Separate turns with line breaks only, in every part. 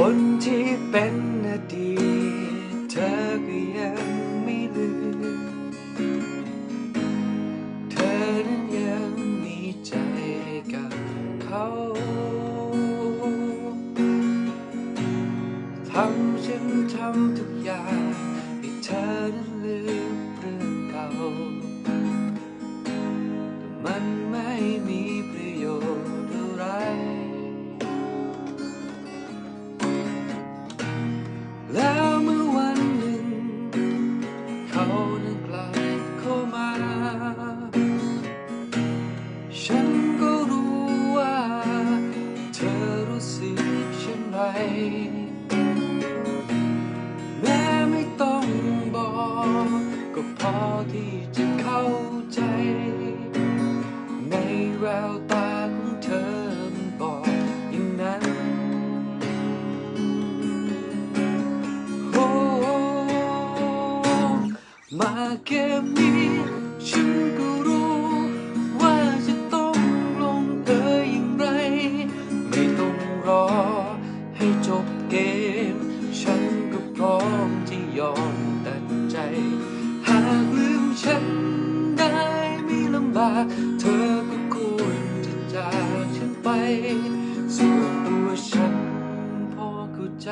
คนที่เป็นอดีตเธอก็ยังไม่ลืม เธอนั้นยังมีใจกับเขาทำฉันทำทุกอย่าง แม้ไม่ต้องบอก ก็พอที่จะเข้าใจ ในแววตาของเธอมันบอกอย่างนั้นโอ้มาเกมนี้ฉันก็รู้ว่าจะต้องลงเอยอย่างไร ไม่ต้องรอ บเกม ฉันก็พร้อมที่ยอมตัดใจ หากลืมฉันได้ไม่ลำบาก เธอก็ควรจะจากฉันไป ส่วนตัวฉันพอเข้าใจ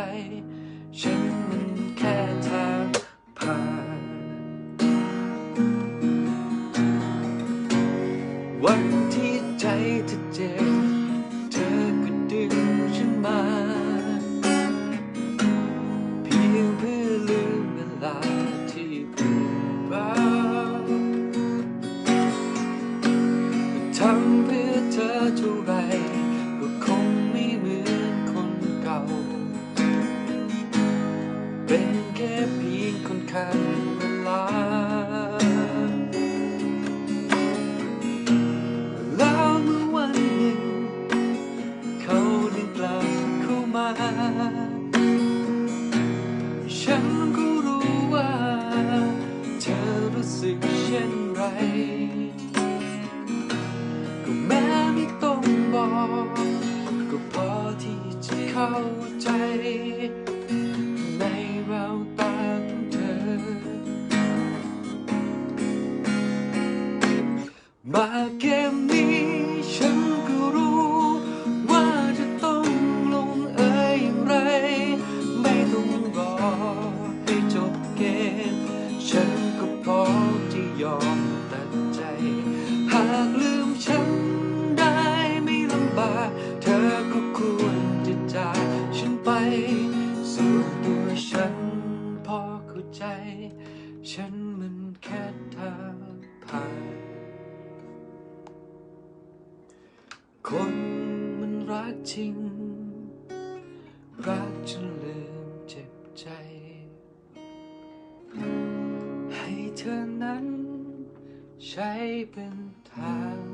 ฉันมันแค่ทางผ่านวันที่ใจเธอเจ็บ คนเวลา แล้วเมื่อวันหนึ่ง เขาได้กลับเข้ามา ฉันก็รู้ว่า เธอรู้สึกเช่นไร ก็แม้ไม่ต้องบอก ก็พอที่จะเข้าใจ คนมันรักจริง รักจนลืมเจ็บใจ ให้เธอนั้นใช้เป็นทาง